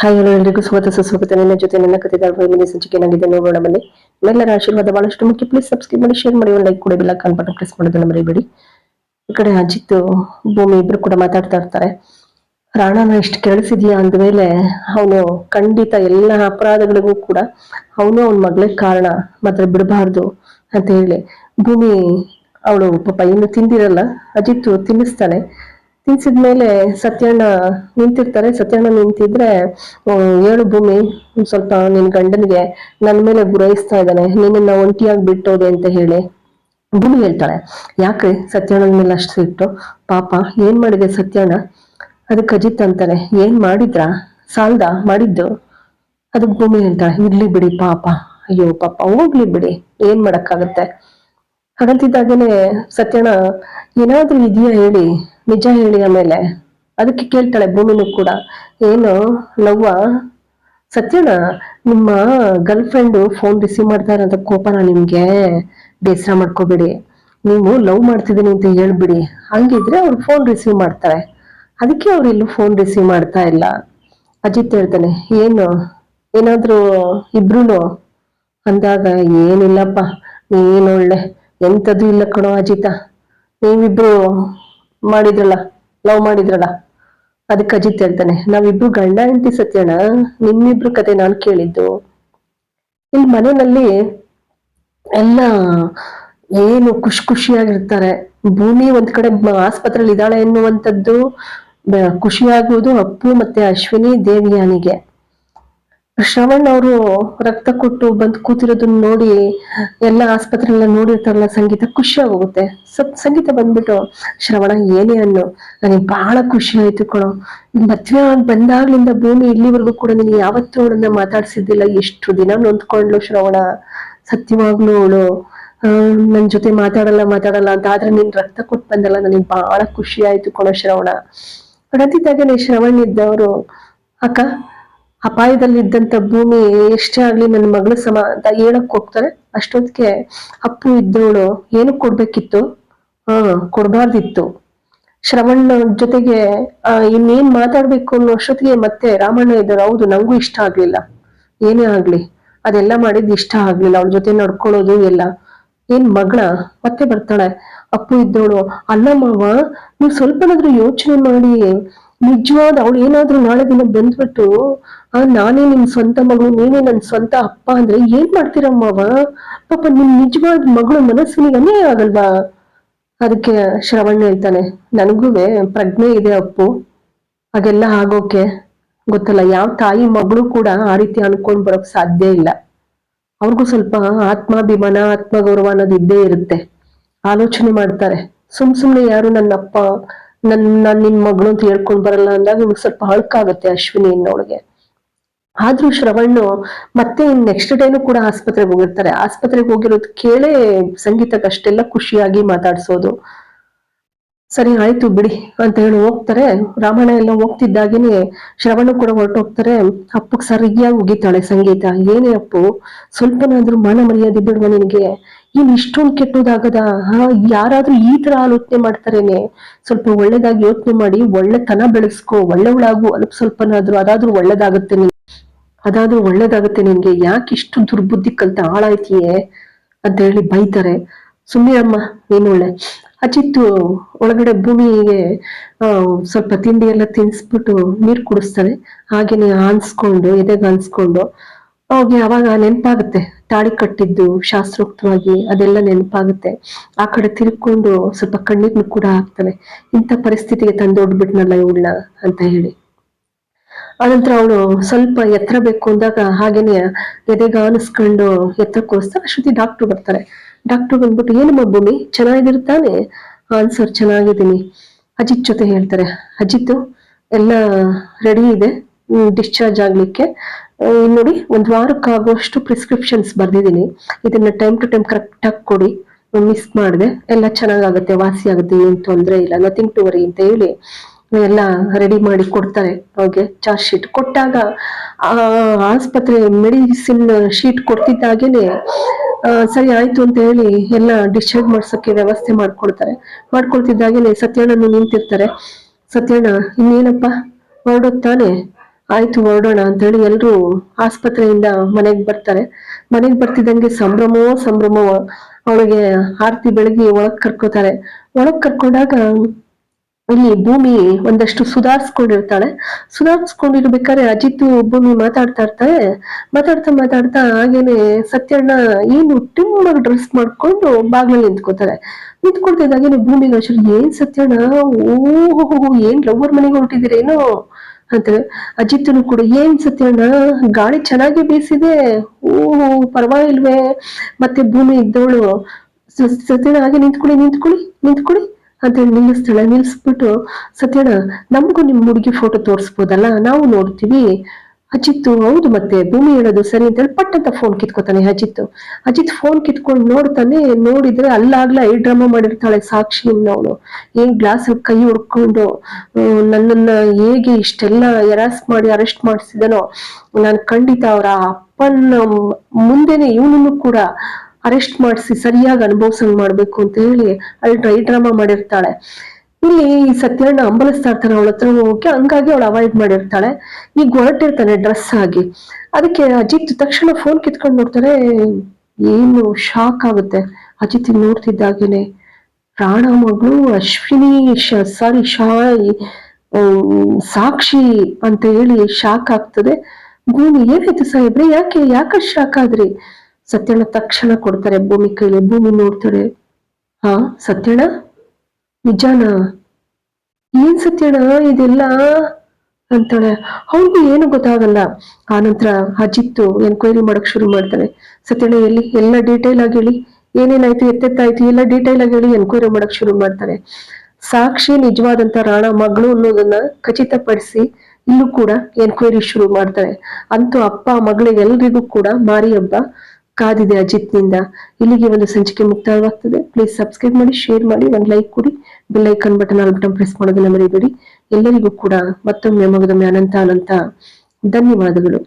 Hi hello ಎಲ್ರಿಗೂ ಸ್ವಾಗತ ಸುಸ್ವಾಗತ. ನನ್ನ ಜೊತೆ ನನ್ನ ಕತೆ ಸಂಚಿಕೆ ಏನಾಗಿದೆ ನೋಡೋಣ ಬನ್ನಿ. ನಿಮ್ಮೆಲ್ಲರ ಆಶೀರ್ವಾದ ಬಹಳಷ್ಟು ಮುಖ್ಯ. ಪ್ಲೀಸ್ ಸಬ್ಸ್ಕ್ರೈಬ್ ಮಾಡಿ ಶೇರ್ ಮಾಡಿ ಲೈಕ್ ಕೂಡ ಬೆಲ್ಲ ಕಾನ್ ಬಟನ್ ಪ್ರೆಸ್ ಮಾಡೋದನ್ನ ಮರಿಬೇಡಿ. ಈ ಕಡೆ ಅಜಿತ್, ಭೂಮಿ ಇಬ್ರು ಕೂಡ ಮಾತಾಡ್ತಾ ಇರ್ತಾರೆ. ರಾಣನ ಇಷ್ಟು ಕೆಳಸಿದ್ಯಾ ಅಂದಮೇಲೆ ಅವನು ಖಂಡಿತ ಎಲ್ಲ ಅಪರಾಧಗಳಿಗೂ ಕೂಡ ಅವನು ಅವನ ಮಗಳೇ ಕಾರಣ ಮಾತ್ರ ಬಿಡಬಾರ್ದು ಅಂತ ಹೇಳಿ ಭೂಮಿ ಅವಳು ಪಾಪ ಇನ್ನು ತಿಂದಿರಲ್ಲ. ಅಜಿತ್ ತಿನ್ನಿಸ್ತಾನೆ. ತಿನ್ಸಿದ್ಮೇಲೆ ಸತ್ಯಣ್ಣ ನಿಂತಿರ್ತಾರೆ. ಸತ್ಯಣ್ಣ ನಿಂತಿದ್ರೆ ಏಳು ಭೂಮಿ ಸ್ವಲ್ಪ ನಿನ್ ಗಂಡನಿಗೆ ನನ್ನ ಮೇಲೆ ಗುರೈಸ್ತಾ ಇದ್ದಾನೆ. ನಿನ್ನ ಒಂಟಿಯಾಗಿ ಬಿಟ್ಟೋದೆ ಅಂತ ಹೇಳಿ ಭೂಮಿ ಹೇಳ್ತಾಳೆ. ಯಾಕ್ರಿ ಸತ್ಯಣ್ಣನ ಮೇಲೆ ಅಷ್ಟು ಸಿಟ್ಟು? ಪಾಪ, ಏನ್ ಮಾಡಿದೆ ಸತ್ಯಣ್ಣ? ಅದಕ್ಕೆ ಅಜಿತ್ ಅಂತಾನೆ, ಏನ್ ಮಾಡಿದ್ರ? ಸಾಲ್ದ? ಮಾಡಿದ್ದು? ಅದಕ್ಕೆ ಭೂಮಿ ಹೇಳ್ತಾಳೆ, ಇರ್ಲಿ ಬಿಡಿ ಪಾಪ. ಅಯ್ಯೋ, ಪಾಪ, ಹೋಗ್ಲಿ ಬಿಡಿ, ಏನ್ ಮಾಡಕ್ಕಾಗತ್ತೆ? ಹಾಗಂತಿದ್ದಾಗೇನೆ ಸತ್ಯಣ್ಣ, ಏನಾದ್ರೂ ಇದೆಯಾ ಹೇಳಿ? ನಿಜ ಹೇಳಿ ಆಮೇಲೆ ಅದಕ್ಕೆ ಕೇಳ್ತಾಳೆ ಭೂಮಿನೂ ಕೂಡ, ಏನು ಲವ್ವ ಸತ್ಯನ ನಿಮ್ಮ ಗರ್ಲ್ ಫ್ರೆಂಡು ಫೋನ್ ರಿಸೀವ್ ಮಾಡ್ತಾ ಇರೋದ ಕೋಪನ ನಿಮ್ಗೆ ಬೇಸರ ಮಾಡ್ಕೋಬೇಡಿ. ನೀವು ಲವ್ ಮಾಡ್ತಿದ್ದೀನಿ ಅಂತ ಹೇಳ್ಬಿಡಿ. ಹಂಗಿದ್ರೆ ಅವ್ರು ಫೋನ್ ರಿಸೀವ್ ಮಾಡ್ತಾರೆ. ಅದಕ್ಕೆ ಅವ್ರು ಇಲ್ಲೂ ಫೋನ್ ರಿಸೀವ್ ಮಾಡ್ತಾ ಇಲ್ಲ. ಅಜಿತ್ ಹೇಳ್ತಾನೆ, ಏನು, ಏನಾದ್ರೂ ಇಬ್ರು ಅಂದಾಗ, ಏನಿಲ್ಲಪ್ಪ ನೀನ್ ಒಳ್ಳೆ, ಎಂಥದ್ದು ಇಲ್ಲ ಕಣೋ ಅಜಿತ. ನೀವಿಬ್ರು ಮಾಡಿದ್ರಲ್ಲ ಲವ್ ಮಾಡಿದ್ರಲ್ಲ, ಅದಕ್ಕೆ ಅಜಿತ್ ಹೇಳ್ತಾನೆ, ನಾವಿಬ್ರು ಗಂಡ ಹೆಂಡತಿ ಸತ್ಯಣ್ಣ, ನಿಮ್ಮಿಬ್ರು ಕತೆ ನಾನು ಕೇಳಿದ್ದು. ಇಲ್ಲಿ ಮನೆಯಲ್ಲಿ ಎಲ್ಲ ಏನು ಖುಷಿ ಖುಷಿಯಾಗಿರ್ತಾರೆ, ಭೂಮಿ ಒಂದ್ ಕಡೆ ಆಸ್ಪತ್ರೆಯಲ್ಲಿ ಇದ್ದಾಳೆ ಎನ್ನುವಂಥದ್ದು ಖುಷಿಯಾಗುವುದು ಅಪ್ಪು ಮತ್ತೆ ಅಶ್ವಿನಿ ದೇವಿಯಾನಿಗೆ. ಶ್ರವಣ್ ಅವರು ರಕ್ತ ಕೊಟ್ಟು ಬಂದು ಕೂತಿರೋದನ್ನ ನೋಡಿ ಎಲ್ಲ ಆಸ್ಪತ್ರೆಲ್ಲ ನೋಡಿರ್ತಾರಲ್ಲ, ಸಂಗೀತ ಖುಷಿ ಸತ್ ಸಂಗೀತ ಬಂದ್ಬಿಟ್ಟು, ಶ್ರವಣ ಏನೇ ಅನ್ನು, ನನಗೆ ಬಹಳ ಖುಷಿ ಆಯ್ತು ಕಣೋ. ಮದ್ವೆ ಬಂದಾಗ್ಲಿಂದ ಭೂಮಿ ಇಲ್ಲಿವರೆಗೂ ಕೂಡ ನೀನು ಯಾವತ್ತೂ ಅವಳನ್ನ ಮಾತಾಡ್ಸಿದ್ದಿಲ್ಲ. ಎಷ್ಟು ದಿನ ನೊಂದ್ಕೊಂಡ್ಲು ಶ್ರವಣ? ಸತ್ಯವಾಗ್ಲು ಅವಳು ನನ್ ಜೊತೆ ಮಾತಾಡಲ್ಲ ಮಾತಾಡಲ್ಲ ಅಂತ. ಆದ್ರೆ ನೀನ್ ರಕ್ತ ಕೊಟ್ಟು ಬಂದಲ್ಲ, ನನಗೆ ಬಹಳ ಖುಷಿ ಆಯ್ತು ಕಣೋ ಶ್ರವಣ. ಅಡತಿದ್ದಾಗನೆ ಶ್ರವಣ್ ಇದ್ದವರು, ಅಕ್ಕ ಅಪಾಯದಲ್ಲಿದ್ದಂತ ಭೂಮಿ ಎಷ್ಟೇ ಆಗ್ಲಿ ನನ್ನ ಮಗಳ ಸಮ ಅಂತ ಹೇಳಕ್ ಹೋಗ್ತಾರೆ. ಅಷ್ಟೊತ್ತಿಗೆ ಅಪ್ಪು ಇದ್ದವಳು ಏನು ಕೊಡ್ಬೇಕಿತ್ತು? ಹಾ, ಕೊಡ್ಬಾರ್ದಿತ್ತು. ಶ್ರವಣ್ಣ ಜೊತೆಗೆ ಇನ್ನೇನ್ ಮಾತಾಡ್ಬೇಕು ಅನ್ನೋ ಅಷ್ಟೊತ್ತಿಗೆ ಮತ್ತೆ ರಾಮಣ್ಣ ಇದ್ದರು ಹೌದು, ನಂಗೂ ಇಷ್ಟ ಆಗ್ಲಿಲ್ಲ. ಏನೇ ಆಗ್ಲಿ, ಅದೆಲ್ಲ ಮಾಡಿದ್ ಇಷ್ಟ ಆಗ್ಲಿಲ್ಲ. ಅವಳ ಜೊತೆ ನಡ್ಕೊಳ್ಳೋದು ಎಲ್ಲ. ಏನ್ ಮಗಳ, ಮತ್ತೆ ಬರ್ತಾಳೆ. ಅಪ್ಪು ಇದ್ದವಳು, ಅಲ್ಲ ಮಾವ, ನೀವು ಸ್ವಲ್ಪನಾದ್ರೂ ಯೋಚನೆ ಮಾಡಿ. ನಿಜವಾದ ಅವಳು ಏನಾದ್ರೂ ನಾಳೆ ದಿನ ಬಂದ್ಬಿಟ್ಟು ನಾನೇ ನಿನ್ ಸ್ವಂತ ಮಗಳು, ನೀನೇ ನನ್ ಸ್ವಂತ ಅಪ್ಪ ಅಂದ್ರೆ ಏನ್ ಮಾಡ್ತೀರಮ್ಮವ ಪಾಪ ನಿನ್ ನಿಜವಾದ ಮಗಳು ಮನಸ್ಸಿನಿಗೆ ಅನ್ಯಾಯ ಆಗಲ್ವಾ? ಅದಕ್ಕೆ ಶ್ರವಣ್ ಹೇಳ್ತಾನೆ, ನನಗೂ ಪ್ರಜ್ಞೆ ಇದೆ ಅಪ್ಪು. ಹಾಗೆಲ್ಲ ಆಗೋಕೆ ಗೊತ್ತಲ್ಲ, ಯಾವ ತಾಯಿ ಮಗಳು ಕೂಡ ಆ ರೀತಿ ಅನ್ಕೊಂಡ್ ಬರೋಕ್ ಸಾಧ್ಯ ಇಲ್ಲ. ಅವ್ರಿಗೂ ಸ್ವಲ್ಪ ಆತ್ಮಾಭಿಮಾನ, ಆತ್ಮಗೌರವ ಅನ್ನೋದು ಇದ್ದೇ ಇರುತ್ತೆ. ಆಲೋಚನೆ ಮಾಡ್ತಾರೆ ಸುಮ್ ಸುಮ್ನೆ ಯಾರು ನನ್ನ ಅಪ್ಪ ನನ್, ನಾನ್ ನಿನ್ ಮಗಳು ಅಂತ ಹೇಳ್ಕೊಂಡ್ ಬರಲ್ಲ ಅಂದಾಗ ನಿಮ್ಗೆ ಸ್ವಲ್ಪ ಅಳ್ಕಾಗತ್ತೆ ಅಶ್ವಿನಿ ಅನ್ನೋಳಿಗೆ ಆದ್ರೂ ಶ್ರವಣ್ಣು ಮತ್ತೆ ನೆಕ್ಸ್ಟ್ ಡೇನು ಕೂಡ ಆಸ್ಪತ್ರೆಗೆ ಹೋಗಿರ್ತಾರೆ. ಆಸ್ಪತ್ರೆಗೆ ಹೋಗಿರೋದು ಕೇಳೇ ಸಂಗೀತಕ್ಕೆ ಅಷ್ಟೆಲ್ಲ ಖುಷಿಯಾಗಿ ಮಾತಾಡ್ಸೋದು. ಸರಿ, ಆಯ್ತು ಬಿಡಿ ಅಂತ ಹೇಳಿ ಹೋಗ್ತಾರೆ. ರಾಮಾಯಣ ಎಲ್ಲ ಹೋಗ್ತಿದ್ದಾಗೇನೆ ಶ್ರವಣ ಕೂಡ ಹೊರಟೋಗ್ತಾರೆ. ಅಪ್ಪಕ್ಕೆ ಸರಿಯಾಗಿ ಉಗಿತಾಳೆ ಸಂಗೀತ. ಏನೇ ಅಪ್ಪು, ಸ್ವಲ್ಪನಾದ್ರೂ ಮಾನ ಮರ್ಯಾದೆ ಬಿಡುವ ನಿನಗೆ. ಏನ್ ಇಷ್ಟೊಂದು ಕೆಟ್ಟದಾಗದ? ಯಾರಾದ್ರೂ ಈ ತರ ಆಲೋಚನೆ ಮಾಡ್ತಾರೇನೆ? ಸ್ವಲ್ಪ ಒಳ್ಳೇದಾಗಿ ಯೋಚನೆ ಮಾಡಿ, ಒಳ್ಳೆತನ ಬೆಳೆಸ್ಕೋ, ಒಳ್ಳೆವಳಾಗು ಅಲ್ಪ ಸ್ವಲ್ಪನಾದ್ರೂ, ಅದಾದ್ರೂ ಒಳ್ಳೇದಾಗತ್ತೆ ನಿನ್ ಅದಾದ್ರೂ ಒಳ್ಳೇದಾಗುತ್ತೆ ನಿನ್ಗೆ. ಯಾಕೆ ಇಷ್ಟು ದುರ್ಬುದ್ಧಿ ಕಲ್ತ ಹಾಳಾಯ್ತೀಯೇ? ಅಂತ ಹೇಳಿ ಬೈತಾರೆ. ಸುಮ್ಮನೆ ಅಮ್ಮ ನೀನು ಒಳ್ಳೆ ಅಚಿತ್ತು, ಒಳಗಡೆ ಭೂಮಿಗೆ ಸ್ವಲ್ಪ ತಿಂಡಿ ಎಲ್ಲ ತಿನ್ಸ್ಬಿಟ್ಟು ನೀರ್ ಕುಡಿಸ್ತಾನೆ ಹಾಗೇನೆ ಆನ್ಸ್ಕೊಂಡು ಎದೆಗೆ ಆನ್ಸ್ಕೊಂಡು ಅವಾಗೆ ಅವಾಗ ನೆನಪಾಗುತ್ತೆ. ತಾಳಿ ಕಟ್ಟಿದ್ದು ಶಾಸ್ತ್ರೋಕ್ತವಾಗಿ ಅದೆಲ್ಲ ನೆನಪಾಗುತ್ತೆ. ಆ ಕಡೆ ತಿರ್ಕೊಂಡು ಸ್ವಲ್ಪ ಕಣ್ಣೀರ್ನು ಕೂಡ ಹಾಕ್ತಾನೆ. ಇಂಥ ಪರಿಸ್ಥಿತಿಗೆ ತಂದೊಡ್ಬಿಟ್ನಲ್ಲ ಇವಳನ್ನ ಅಂತ ಹೇಳಿ. ಆನಂತರ ಅವಳು ಸ್ವಲ್ಪ ಎತ್ತರ ಬೇಕು ಅಂದಾಗ ಹಾಗೇನೆ ಎದೆಗಾನಿಸ್ಕೊಂಡು ಎತ್ತರ ಕೂರಿಸ್ತಾರೆ ಅಷ್ಟೊತ್ತಿ ಡಾಕ್ಟರ್ ಬರ್ತಾರೆ. ಡಾಕ್ಟರ್ ಬಂದ್ಬಿಟ್ಟು, ಏನಮ್ಮ ಭೂಮಿ, ಚೆನ್ನಾಗಿರ್ತಾನೆ? ತಾನೆ ಆನ್ಸರ್, ಚೆನ್ನಾಗಿದ್ದೀನಿ. ಅಜಿತ್ ಜೊತೆ ಹೇಳ್ತಾರೆ. ಅಜಿತ್ ಎಲ್ಲ ರೆಡಿ ಇದೆ? ಡಿಸ್ಚಾರ್ಜ್ ಆಗ್ಲಿಕ್ಕೆ? ನೋಡಿ, ಒಂದು ವಾರಕ್ಕಾಗುವಷ್ಟು ಪ್ರಿಸ್ಕ್ರಿಪ್ಷನ್ಸ್ ಬರ್ದಿದ್ದೀನಿ. ಇದನ್ನ ಟೈಮ್ ಟು ಟೈಮ್ ಕರೆಕ್ಟಾಗಿ ಕೊಡಿ. ಮಿಸ್ ಮಾಡಿದೆ. ಎಲ್ಲ ಚೆನ್ನಾಗಾಗುತ್ತೆ, ವಾಸಿ ಆಗುತ್ತೆ, ಏನು ತೊಂದರೆ ಇಲ್ಲ. ನಥಿಂಗ್ ಟು ವರಿ ಅಂತ ಹೇಳಿ, ಎಲ್ಲ ರೆಡಿ ಮಾಡಿ ಕೊಡ್ತಾರೆ. ಅವ್ರಿಗೆ ಚಾರ್ಜ್ ಶೀಟ್ ಕೊಟ್ಟಾಗ ಆಸ್ಪತ್ರೆ ಮೆಡಿಸಿನ್ ಶೀಟ್ ಕೊಡ್ತಿದ್ದಾಗೇನೆ ಸರಿ ಆಯ್ತು ಅಂತ ಹೇಳಿ ಎಲ್ಲ ಡಿಸ್ಚಾರ್ಜ್ ಮಾಡ್ಸೋಕ್ಕೆ ವ್ಯವಸ್ಥೆ ಮಾಡ್ಕೊಳ್ತಾರೆ ಮಾಡ್ಕೊಳ್ತಿದ್ದಾಗೇನೆ ಸತ್ಯಣ್ಣನು ನಿಂತಿರ್ತಾರೆ. ಸತ್ಯಣ್ಣ, ಇನ್ನೇನಪ್ಪ? ಹೊರಡೋದ್ ತಾನೆ? ಆಯ್ತು ಹೊರಡೋಣ ಅಂತೇಳಿ ಎಲ್ರು ಆಸ್ಪತ್ರೆಯಿಂದ ಮನೆಗೆ ಬರ್ತಾರೆ. ಮನೆಗೆ ಬರ್ತಿದ್ದಂಗೆ ಸಂಭ್ರಮವೋ ಸಂಭ್ರಮವೋ ಅವಳಿಗೆ ಆರ್ತಿ ಬೆಳಗ್ಗೆ ಒಳಗ್ ಕರ್ಕೋತಾರೆ. ಒಳಗ್ ಕರ್ಕೊಂಡಾಗ ಇಲ್ಲಿ ಭೂಮಿ ಒಂದಷ್ಟು ಸುಧಾರಿಸ್ಕೊಂಡಿರ್ತಾಳೆ. ಸುಧಾರಿಸ್ಕೊಂಡಿರ್ಬೇಕಾದ್ರೆ ಅಜಿತ್ ಭೂಮಿ ಮಾತಾಡ್ತಾ ಇರ್ತಾರೆ ಮಾತಾಡ್ತಾ ಮಾತಾಡ್ತಾ ಹಾಗೇನೆ ಸತ್ಯಣ್ಣ ಏನು ಟಿಮ್ಮಾಗಿ ಡ್ರೆಸ್ ಮಾಡ್ಕೊಂಡು ಬಾಗ್ಲಲ್ಲಿ ನಿಂತ್ಕೋತಾರೆ. ನಿಂತ್ಕೊಳ್ತಿದ್ದಾಗೇನೆ ಭೂಮಿಗೆ ಏನ್ ಸತ್ಯಣ್ಣ? ಓಹೋ ಏನ್ ಲವರ್ ಮನೆಗೆ ಹೊರಟಿದ್ದೀರೇನೋ? ಅಂತ ಅಜಿತ್ನು ಕೂಡ ಏನ್ ಸತ್ಯಣ್ಣ ಗಾಳಿ ಚೆನ್ನಾಗಿ ಬೀಸಿದೆ. ಓಹೋ, ಪರವಾಗಿಲ್ವೇ. ಮತ್ತೆ ಭೂಮಿ ಇದ್ದವಳು. ಸತ್ಯಣ್ಣ, ಹಾಗೆ ನಿಂತ್ಕೊಳ್ಳಿ ನಿಂತ್ಕೊಳ್ಳಿ ನಿಂತ್ಕೊಳ್ಳಿ ಅಂತ ಹೇಳಿ ನಿಲ್ಲಿಸ್ತಾಳೆ ನಿಲ್ಲಿಸ್ಬಿಟ್ಟು ಸತ್ಯಣ್ಣ, ನಮಗೂ ನಿಮ್ ಹುಡುಗಿ ಫೋಟೋ ತೋರಿಸ್ಬೋದಲ್ಲ? ನಾವು ನೋಡ್ತೀವಿ. ಅಜಿತ್ತು, ಹೌದು ಮತ್ತೆ, ಭೂಮಿ ಹೇಳೋದು ಸರಿ ಅಂತ ಹೇಳಿ ಪಟ್ ಅಂತ ಫೋನ್ ಕಿತ್ಕೋತಾನೆ ಅಜಿತ್ ಅಜಿತ್ ಫೋನ್ ಕಿತ್ಕೊಂಡು ನೋಡ್ತಾನೆ, ನೋಡಿದ್ರೆ ಅಲ್ಲಾಗ್ಲ ಐ ಡ್ರಾಮಾ ಮಾಡಿರ್ತಾಳೆ ಸಾಕ್ಷಿ ಅವಳು ಏನ್ ಗ್ಲಾಸ್ ಕೈ ಹೊಡ್ಕೊಂಡು ನನ್ನನ್ನ ಹೇಗೆ ಇಷ್ಟೆಲ್ಲ ಎರಾಸ್ ಮಾಡಿ ಅರೆಸ್ಟ್ ಮಾಡಿಸಿದನೋ, ನಾನು ಖಂಡಿತ ಅವರ ಅಪ್ಪನ ಮುಂದೆನೆ ಇವನನ್ನು ಕೂಡ ಅರೆಸ್ಟ್ ಮಾಡಿಸಿ ಸರಿಯಾಗಿ ಅನುಭವಿಸಂಗ್ ಮಾಡ್ಬೇಕು ಅಂತ ಹೇಳಿ ಅಲ್ಲಿ ಡ್ರೈ ಡ್ರಾಮಾ ಮಾಡಿರ್ತಾಳೆ. ಇಲ್ಲಿ ಈ ಸತ್ಯಣ್ಣ ಅಂಬಲಿಸ್ತಾ ಇರ್ತಾನೆ ಅವಳ ಹತ್ರ ಹೋಗಿ ಹಂಗಾಗಿ ಅವಳು ಅವಾಯ್ಡ್ ಮಾಡಿರ್ತಾಳೆ. ಈಗ ಹೊರಟಿರ್ತಾನೆ ಡ್ರೆಸ್ ಆಗಿ. ಅದಕ್ಕೆ ಅಜಿತ್ ತಕ್ಷಣ ಫೋನ್ ಕಿತ್ಕೊಂಡು ನೋಡ್ತಾರೆ, ಏನು ಶಾಕ್ ಆಗುತ್ತೆ. ಅಜಿತ್ ನೋಡ್ತಿದ್ದಾಗೇನೆ. ಪ್ರಾಣ ಮಗಳು ಅಶ್ವಿನಿ ಸಾರಿ ಶಾ ಸಾಕ್ಷಿ ಅಂತ ಹೇಳಿ ಶಾಕ್ ಆಗ್ತದೆ. ಭೂಮಿ, ಏನಾಯ್ತು ಸಾಹೇಬ್ರೆ? ಯಾಕೆ ಯಾಕೆ ಶಾಕ್ ಆದ್ರಿ? ಸತ್ಯಣ್ಣ ತಕ್ಷಣ ಕೊಡ್ತಾರೆ ಭೂಮಿ ಕೈಲಿ, ಭೂಮಿ ನೋಡ್ತಾಳೆ ಹಾ, ಸತ್ಯಣ್ಣ? ನಿಜಾನ? ಏನ್ ಸತ್ಯಣ ಇದೆಲ್ಲ? ಅಂತಾಳೆ. ಅವನಿಗೂ ಏನು ಗೊತ್ತಾಗಲ್ಲ. ಆನಂತರ ಅಜಿತ್ತು ಎನ್ಕ್ವೈರಿ ಮಾಡಕ್ ಶುರು ಮಾಡ್ತಾನೆ ಸತ್ಯಣ ಎಲ್ಲಿ? ಎಲ್ಲ ಡೀಟೇಲ್ ಆಗಿ ಹೇಳಿ. ಏನೇನಾಯ್ತು, ಎತ್ತೆತ್ತಾಯ್ತು, ಎಲ್ಲ ಡೀಟೇಲ್ ಆಗಿ ಹೇಳಿ ಎನ್ಕ್ವೈರಿ ಮಾಡಕ್ ಶುರು ಮಾಡ್ತಾನೆ ಸಾಕ್ಷಿ ನಿಜವಾದಂತ ರಾಣ, ಮಗಳು ಅನ್ನೋದನ್ನ ಖಚಿತಪಡಿಸಿ ಇಲ್ಲೂ ಕೂಡ ಎನ್ಕ್ವೈರಿ ಶುರು ಮಾಡ್ತಾರೆ ಅಂತೂ ಅಪ್ಪ ಮಗಳಿಗೆಲ್ಲರಿಗೂ ಕೂಡ ಮಾರಿ ಹಬ್ಬ. ಕಾದಿದೆ ಅಜಿತ್ನಿಂದ. ಇಲ್ಲಿಗೆ ಒಂದು ಸಂಚಿಕೆ ಮುಕ್ತಾಯವಾಗ್ತದೆ ಪ್ಲೀಸ್ ಸಬ್ಸ್ಕ್ರೈಬ್ ಮಾಡಿ ಶೇರ್ ಮಾಡಿ, ಒಂದು ಲೈಕ್ ಕೊಡಿ. Bell icon button all button press ಮಾಡೋದನ್ನ ಮರಿಬೇಡಿ. ಎಲ್ಲರಿಗೂ ಕೂಡ ಮತ್ತೊಮ್ಮೆ ಮಗದೊಮ್ಮೆ ಅನಂತ ಅನಂತ ಧನ್ಯವಾದಗಳು.